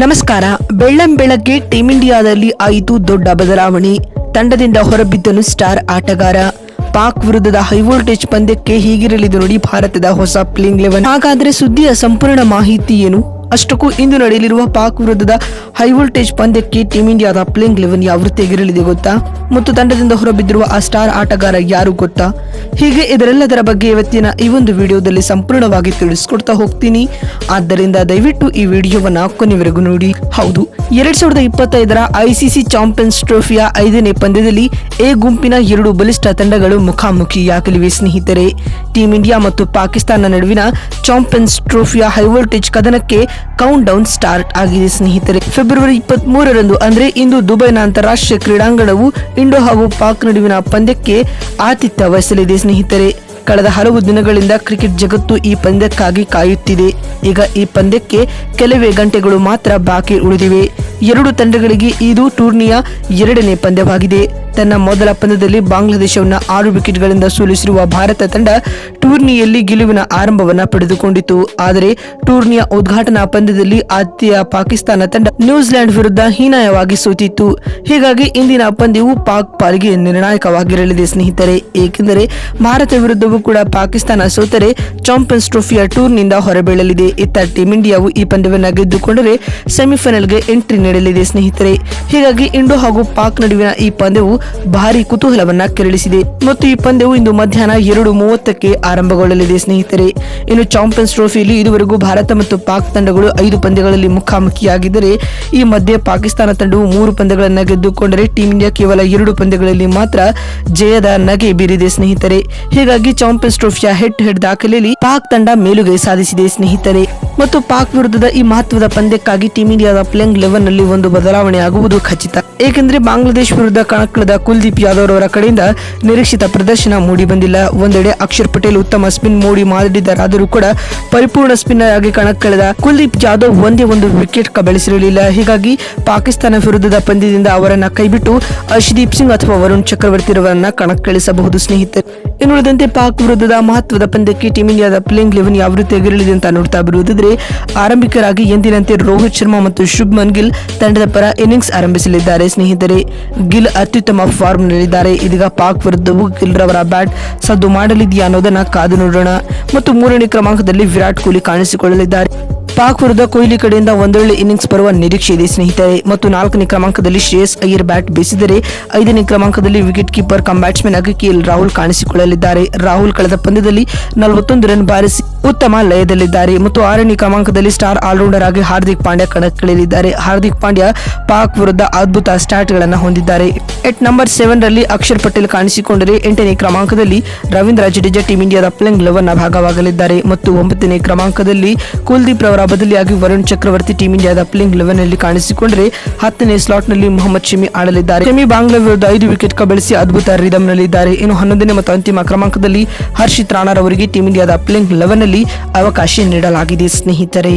ನಮಸ್ಕಾರ. ಬೆಳ್ಳಂ ಬೆಳಗ್ಗೆ ಟೀಂ ಇಂಡಿಯಾದಲ್ಲಿ ಆಯಿತು ದೊಡ್ಡ ಬದಲಾವಣೆ. ತಂಡದಿಂದ ಹೊರಬಿದ್ದನು ಸ್ಟಾರ್ ಆಟಗಾರ. ಪಾಕ್ ವಿರುದ್ಧದ ಹೈವೋಲ್ಟೇಜ್ ಪಂದ್ಯಕ್ಕೆ ಹೀಗಿರಲಿದೆ ನೋಡಿ, ಭಾರತದ ಹೊಸ ಪ್ಲೇಯಿಂಗ್ ಲೆವೆನ್ ಹಾಗಾದ್ರೆ ಸುದ್ದಿಯ ಸಂಪೂರ್ಣ ಮಾಹಿತಿ ಏನು? ಅಷ್ಟಕ್ಕೂ ಇಂದು ನಡೆಯಲಿರುವ ಪಾಕ್ ವಿರುದ್ಧದ ಹೈವೋಲ್ಟೇಜ್ ಪಂದ್ಯಕ್ಕೆ ಟೀಂ ಇಂಡಿಯಾದ ಪ್ಲೇಯಿಂಗ್ ಲೆವೆನ್ ಯಾವ ರೀತಿಯಾಗಿರಲಿದೆ ಗೊತ್ತಾ? ಮತ್ತು ತಂಡದಿಂದ ಹೊರಬಿದ್ದಿರುವ ಆ ಸ್ಟಾರ್ ಆಟಗಾರ ಯಾರು ಗೊತ್ತಾ? ಹೀಗೆ ಇದರೆಲ್ಲದರ ಬಗ್ಗೆ ಇವತ್ತಿನ ಈ ಒಂದು ವಿಡಿಯೋದಲ್ಲಿ ಸಂಪೂರ್ಣವಾಗಿ ತಿಳಿಸ್ಕೊಡ್ತಾ ಹೋಗ್ತೀನಿ. ಆದ್ದರಿಂದ ದಯವಿಟ್ಟು ಈ ವಿಡಿಯೋವನ್ನ ಕೊನೆವರೆಗೂ ನೋಡಿ. ಹೌದು, ಎರಡ್ ಸಾವಿರದ ಇಪ್ಪತ್ತೈದರ ಐಸಿಸಿ ಚಾಂಪಿಯನ್ಸ್ ಟ್ರೋಫಿಯ ಐದನೇ ಪಂದ್ಯದಲ್ಲಿ ಎ ಗುಂಪಿನ ಎರಡು ಬಲಿಷ್ಠ ತಂಡಗಳು ಮುಖಾಮುಖಿಯಾಗಲಿವೆ ಸ್ನೇಹಿತರೆ. ಟೀಂ ಇಂಡಿಯಾ ಮತ್ತು ಪಾಕಿಸ್ತಾನ ನಡುವಿನ ಚಾಂಪಿಯನ್ಸ್ ಟ್ರೋಫಿಯ ಹೈವೋಲ್ಟೇಜ್ ಕದನಕ್ಕೆ ಕೌಂಟ್ ಡೌನ್ ಸ್ಟಾರ್ಟ್ ಆಗಿದೆ, ಸ್ನೇಹಿತರೆ. ಫೆಬ್ರವರಿ ಇಪ್ಪತ್ತ್ ಮೂರರಂದು ಅಂದ್ರೆ ಇಂದು ದುಬೈನ ಅಂತಾರಾಷ್ಟ್ರೀಯ ಕ್ರೀಡಾಂಗಣವು ಇಂಡೋ ಹಾಗೂ ಪಾಕ್ ನಡುವಿನ ಪಂದ್ಯಕ್ಕೆ ಆತಿಥ್ಯ ವಹಿಸಲಿದೆ, ಸ್ನೇಹಿತರೆ. ಕಳೆದ ಹಲವು ದಿನಗಳಿಂದ ಕ್ರಿಕೆಟ್ ಜಗತ್ತು ಈ ಪಂದ್ಯಕ್ಕಾಗಿ ಕಾಯುತ್ತಿದೆ. ಈಗ ಈ ಪಂದ್ಯಕ್ಕೆ ಕೆಲವೇ ಗಂಟೆಗಳು ಮಾತ್ರ ಬಾಕಿ ಉಳಿದಿವೆ. ಎರಡು ತಂಡಗಳಿಗೆ ಇದು ಟೂರ್ನಿಯ ಎರಡನೇ ಪಂದ್ಯವಾಗಿದೆ. ತನ್ನ ಮೊದಲ ಪಂದ್ಯದಲ್ಲಿ ಬಾಂಗ್ಲಾದೇಶವನ್ನು ಆರು ವಿಕೆಟ್ಗಳಿಂದ ಸೋಲಿಸಿರುವ ಭಾರತ ತಂಡ ಟೂರ್ನಿಯಲ್ಲಿ ಗೆಲುವಿನ ಆರಂಭವನ್ನು ಪಡೆದುಕೊಂಡಿತು ಆದರೆ ಟೂರ್ನಿಯ ಉದ್ಘಾಟನಾ ಪಂದ್ಯದಲ್ಲಿ ಆತಿಥ್ಯ ಪಾಕಿಸ್ತಾನ ತಂಡ ನ್ಯೂಜಿಲೆಂಡ್ ವಿರುದ್ಧ ಹೀನಾಯವಾಗಿ ಸೋತಿತ್ತು. ಹೀಗಾಗಿ ಇಂದಿನ ಪಂದ್ಯವು ಪಾಕ್ ಪಾಲಿಗೆ ನಿರ್ಣಾಯಕವಾಗಿರಲಿದೆ ಸ್ನೇಹಿತರೆ. ಏಕೆಂದರೆ ಭಾರತ ವಿರುದ್ಧವೂ ಕೂಡ ಪಾಕಿಸ್ತಾನ ಸೋತರೆ ಚಾಂಪಿಯನ್ಸ್ ಟ್ರೋಫಿಯ ಟೂರ್ನಿಂದ ಹೊರಬೀಳಲಿದೆ. ಇತ್ತ ಟೀಂ ಇಂಡಿಯಾವು ಈ ಪಂದ್ಯವನ್ನು ಗೆದ್ದುಕೊಂಡರೆ ಸೆಮಿಫೈನಲ್ಗೆ ಎಂಟ್ರಿ ನೀಡಲಿದೆ ಸ್ನೇಹಿತರೆ. ಹೀಗಾಗಿ ಇಂಡೋ ಹಾಗೂ ಪಾಕ್ ನಡುವಿನ ಈ ಪಂದ್ಯವು ಭಾರಿ ಕುತೂಹಲವನ್ನ ಕೆರಳಿಸಿದೆ. ಮತ್ತು ಈ ಪಂದ್ಯವು ಇಂದು ಮಧ್ಯಾಹ್ನ ಎರಡು ಮೂವತ್ತಕ್ಕೆ ಆರಂಭಗೊಳ್ಳಲಿದೆ, ಸ್ನೇಹಿತರೆ. ಇನ್ನು ಚಾಂಪಿಯನ್ಸ್ ಟ್ರೋಫಿಯಲ್ಲಿ ಇದುವರೆಗೂ ಭಾರತ ಮತ್ತು ಪಾಕ್ ತಂಡಗಳು ಐದು ಪಂದ್ಯಗಳಲ್ಲಿ ಮುಖಾಮುಖಿಯಾಗಿದ್ದರೆ, ಈ ಮಧ್ಯೆ ಪಾಕಿಸ್ತಾನ ತಂಡವು ಮೂರು ಪಂದ್ಯಗಳನ್ನ ಗೆದ್ದುಕೊಂಡರೆ ಟೀಂ ಇಂಡಿಯಾ ಕೇವಲ ಎರಡು ಪಂದ್ಯಗಳಲ್ಲಿ ಮಾತ್ರ ಜಯದ ನಗೆ ಬೀರಿದೆ, ಸ್ನೇಹಿತರೆ. ಹೀಗಾಗಿ ಚಾಂಪಿಯನ್ಸ್ ಟ್ರೋಫಿಯ ಹೆಡ್ ಟು ಹೆಡ್ ದಾಖಲೆಯಲ್ಲಿ ಪಾಕ್ ತಂಡ ಮೇಲುಗೈ ಸಾಧಿಸಿದೆ, ಸ್ನೇಹಿತರೆ. ಮತ್ತು ಪಾಕ್ ವಿರುದ್ಧದ ಈ ಮಹತ್ವದ ಪಂದ್ಯಕ್ಕಾಗಿ ಟೀಂ ಇಂಡಿಯಾದ ಪ್ಲೇಯಿಂಗ್ ಲೆವೆನ್ನಲ್ಲಿ ಒಂದು ಬದಲಾವಣೆ ಆಗುವುದು ಖಚಿತ. ಏಕೆಂದರೆ ಬಾಂಗ್ಲಾದೇಶ ವಿರುದ್ಧ ಕಣಕ್ಕಿಳಿದ ಕುಲ್ದೀಪ್ ಯಾದವ್ ಅವರ ಕಡೆಯಿಂದ ನಿರೀಕ್ಷಿತ ಪ್ರದರ್ಶನ ಮೂಡಿ ಬಂದಿಲ್ಲ. ಒಂದೆಡೆ ಅಕ್ಷರ್ ಪಟೇಲ್ ಉತ್ತಮ ಸ್ಪಿನ್ ಮೂಡಿ ಮಾಡಿದ್ದಾರಾದರೂ ಕೂಡ ಪರಿಪೂರ್ಣ ಸ್ಪಿನ್ನರ್ ಆಗಿ ಕಣಕ್ಕಿಳಿದ ಕುಲ್ದೀಪ್ ಯಾದವ್ ಒಂದೇ ಒಂದು ವಿಕೆಟ್ ಕಬಳಿಸಿರಲಿಲ್ಲ ಹೀಗಾಗಿ ಪಾಕಿಸ್ತಾನ ವಿರುದ್ಧದ ಪಂದ್ಯದಿಂದ ಅವರನ್ನ ಕೈಬಿಟ್ಟು ಅರ್ಶದೀಪ್ ಸಿಂಗ್ ಅಥವಾ ವರುಣ್ ಚಕ್ರವರ್ತಿ ಅವರನ್ನ ಕಣಕ್ಕಿಳಿಸಬಹುದು ಸ್ನೇಹಿತರು. ಇನ್ನುಳಿದಂತೆ ಪಾಕ್ ವಿರುದ್ಧದ ಮಹತ್ವದ ಪಂದ್ಯಕ್ಕೆ ಟೀಮ್ ಇಂಡಿಯಾದ ಪ್ಲೇಯಿಂಗ್ ಲೆವೆನ್ ಯಾವ ರೀತಿಯಾಗಿರಲಿದೆ ಅಂತ ನೋಡ್ತಾ ಬರುವುದಾದ್ರೆ ಆರಂಭಿಕರಾಗಿ ಎಂದಿನಂತೆ ರೋಹಿತ್ ಶರ್ಮಾ ಮತ್ತು ಶುಭ್ಮನ್ ಗಿಲ್ ತಂಡದ ಪರ ಇನ್ನಿಂಗ್ಸ್ ಆರಂಭಿಸಲಿದ್ದಾರೆ ಸ್ನೇಹಿತರೆ. ಗಿಲ್ ಅತ್ಯುತ್ತಮ ಫಾರ್ಮ್ ನಲ್ಲಿದ್ದಾರೆ. ಇದೀಗ ಪಾಕ್ ವಿರುದ್ಧವೂ ಗಿಲ್ ರವರ ಬ್ಯಾಟ್ ಸದ್ದು ಮಾಡಲಿದೆಯಾ ಅನ್ನೋದನ್ನ ಕಾದು ನೋಡೋಣ. ಮತ್ತು ಮೂರನೇ ಕ್ರಮಾಂಕದಲ್ಲಿ ವಿರಾಟ್ ಕೊಹ್ಲಿ ಕಾಣಿಸಿಕೊಳ್ಳಲಿದ್ದಾರೆ. ಪಾಕ್ ವಿರುದ್ಧ ಕೊಹ್ಲಿ ಕಡೆಯಿಂದ ಒಂದೊಳ್ಳೆ ಇನ್ನಿಂಗ್ಸ್ ಬರುವ ನಿರೀಕ್ಷೆ ಇದೆ, ಸ್ನೇಹಿತರೆ. ಮತ್ತು ನಾಲ್ಕನೇ ಕ್ರಮಾಂಕದಲ್ಲಿ ಶ್ರೇಯಸ್ ಅಯ್ಯರ್ ಬ್ಯಾಟ್ ಬೀಸಿದರೆ ಐದನೇ ಕ್ರಮಾಂಕದಲ್ಲಿ ವಿಕೆಟ್ ಕೀಪರ್ ಕಮ್ ಬ್ಯಾಟ್ಸ್ಮನ್ ಆಗಿ ಕೆ ಎಲ್ ರಾಹುಲ್ ಕಾಣಿಸಿಕೊಳ್ಳಲಿದ್ದಾರೆ. ರಾಹುಲ್ ಕಳೆದ ಪಂದ್ಯದಲ್ಲಿ ನಲವತ್ತೊಂದು ರನ್ ಬಾರಿಸಿ ಉತ್ತಮ ಲಯದಲ್ಲಿದ್ದಾರೆ ಮತ್ತು ಆರನೇ ಕ್ರಮಾಂಕದಲ್ಲಿ ಸ್ಟಾರ್ ಆಲ್ರೌಂಡರ್ ಆಗಿ ಹಾರ್ದಿಕ್ ಪಾಂಡ್ಯ ಕಣಕ್ಕಿಳಿದಿದ್ದಾರೆ. ಹಾರ್ದಿಕ್ ಪಾಂಡ್ಯ ಪಾಕ್ ವಿರುದ್ಧ ಅದ್ಭುತ ಸ್ಟಾರ್ಟ್ಗಳನ್ನು ಹೊಂದಿದ್ದಾರೆ. ಎಟ್ ನಂಬರ್ ಸೆವೆನ್ ರಲ್ಲಿ ಅಕ್ಷರ್ ಪಟೇಲ್ ಕಾಣಿಸಿಕೊಂಡರೆ ಎಂಟನೇ ಕ್ರಮಾಂಕದಲ್ಲಿ ರವೀಂದ್ರ ಜಡೇಜಾ ಟೀಂ ಇಂಡಿಯಾದ ಪ್ಲೇಯಿಂಗ್ ಲೆವೆನ್ನ ಭಾಗವಾಗಲಿದ್ದಾರೆ. ಮತ್ತು ಒಂಬತ್ತನೇ ಕ್ರಮಾಂಕದಲ್ಲಿ ಕುಲ್ದೀಪ್ ರವರ ಬದಲಿಯಾಗಿ ವರುಣ್ ಚಕ್ರವರ್ತಿ ಟೀಂ ಇಂಡಿಯಾದ ಪ್ಲೇಯಿಂಗ್ ಲೆವೆನ್ನಲ್ಲಿ ಕಾಣಿಸಿಕೊಂಡರೆ ಹತ್ತನೇ ಸ್ಲಾಟ್ನಲ್ಲಿ ಮೊಹಮ್ಮದ್ ಶಮಿ ಆಡಲಿದ್ದಾರೆ. ಶಮಿ ಬಾಂಗ್ಲಾ ವಿರುದ್ಧ ಐದು ವಿಕೆಟ್ ಕಬಳಿಸಿ ಅದ್ಭುತ ರಿದಮ್ ನಲ್ಲಿದ್ದಾರೆ ಇನ್ನು ಹನ್ನೊಂದನೇ ಮತ್ತು ಅಂತಿಮ ಕ್ರಮಾಂಕದಲ್ಲಿ ಹರ್ಷಿತ್ ರಾಣಾರವರಿಗೆ ಟೀಂ ಇಂಡಿಯಾದ ಪ್ಲೇಯಿಂಗ್ ಲೆವೆನ್ನಲ್ಲಿ ಅವಕಾಶ ನೀಡಲಾಗಿದೆ ಸ್ನೇಹಿತರೆ.